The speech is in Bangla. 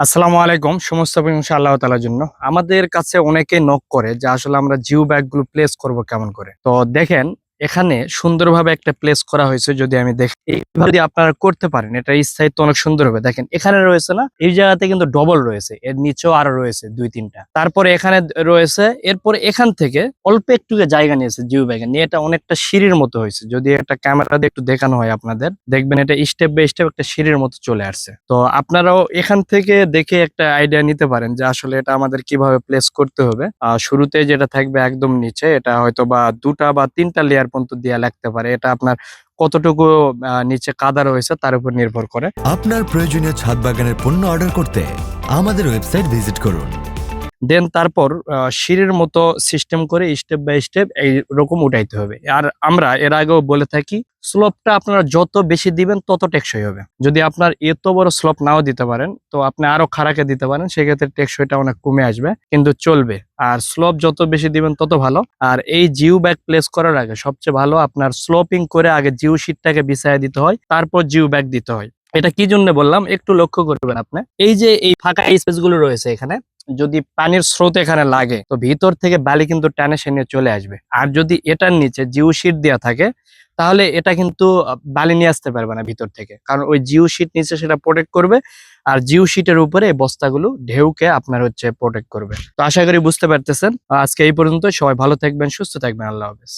আসসালামু আলাইকুম, সমস্ত প্রশংসা আল্লাহ তালার জন্য। আমাদের কাছে অনেকে নক করে যে আসলে আমরা জিও ব্যাগগুলো প্লেস করব কেমন করে। তো দেখেন এখানে সুন্দরভাবে একটা প্লেস করা হয়েছে যদি আমি দেখি। আপনারা করতে পারেন এটা স্থায়িত্ব অনেক সুন্দর হবে। দেখেন এখানে রয়েছে না এই জায়গাতে কিন্তু ডবল রয়েছে। এর নিচেও আরও রয়েছে দুই তিনটা। তারপরে এখানে রয়েছে এরপর এখান থেকে অল্প একটু জায়গা নিয়েছে জিও ব্যাগে। নিয়ে এটা অনেকটা সিঁড়ির মতো হয়েছে। যদি একটা ক্যামেরা দিয়ে একটু দেখানো হয় আপনাদের দেখবেন এটা স্টেপ বাই স্টেপ একটা সিঁড়ির মতো চলে আসছে। তো আপনারাও এখান থেকে দেখে একটা আইডিয়া নিতে পারেন যে আসলে এটা আমাদের কীভাবে প্লেস করতে হবে। আহ, শুরুতে যেটা থাকবে একদম নিচে এটা হয়তো বা দুটা বা তিনটা লেয়ার পর্যন্ত দেয়া লাগতে পারে। এটা আপনার কতটুকু নিচে কাদা রয়েছে তার উপর নির্ভর করে। আপনার প্রয়োজনীয় ছাদ বাগানের পণ্য অর্ডার করতে আমাদের ওয়েবসাইট ভিজিট করুন। দেন তারপর সিঁড়ির মতো সিস্টেম করে স্টেপ বাই স্টেপ এইরকম উঠাইতে হবে। আর আমরা এর আগেও বলে থাকি স্লোপটা আপনারা যত বেশি দিবেন তত টেকসই হবে। যদি আপনার এত বড় স্লোপ নাও দিতে পারেন, তো আপনি আরও খারাকে দিতে পারেন, সেক্ষেত্রে টেকসইটা অনেক কমে আসবে, কিন্তু চলবে। আর স্লোপ যত বেশি দিবেন তত ভালো। আর এই জিও ব্যাগ প্লেস করার আগে সবচেয়ে ভালো আপনার স্লোপিং করে আগে জিও শিটটাকে বিছায় দিতে হয়, তারপর জিও ব্যাগ দিতে হয়। এটা কি জন্য বললাম, একটু লক্ষ্য করবেন আপনি। এই যে এই ফাঁকা স্পেসগুলো রয়েছে এখানে যদি পানির স্রোত এখানে লাগে, তো ভিতর থেকে বালি কিন্তু টানে সে নিয়ে চলে আসবে। আর যদি এটার নিচে জিও শিট দেওয়া থাকে, তাহলে এটা কিন্তু বালি নিয়ে আসতে পারবে না ভিতর থেকে। কারণ ওই জিও শিট নিচে সেটা প্রোটেক্ট করবে, আর জিও শিটের উপরে এই বস্তাগুলো ঢেউকে আপনার হচ্ছে প্রোটেক্ট করবে। তো আশা করি বুঝতে পারতেছেন। আজকে এই পর্যন্ত সবাই ভালো থাকবেন, সুস্থ থাকবেন। আল্লাহ হাফেজ।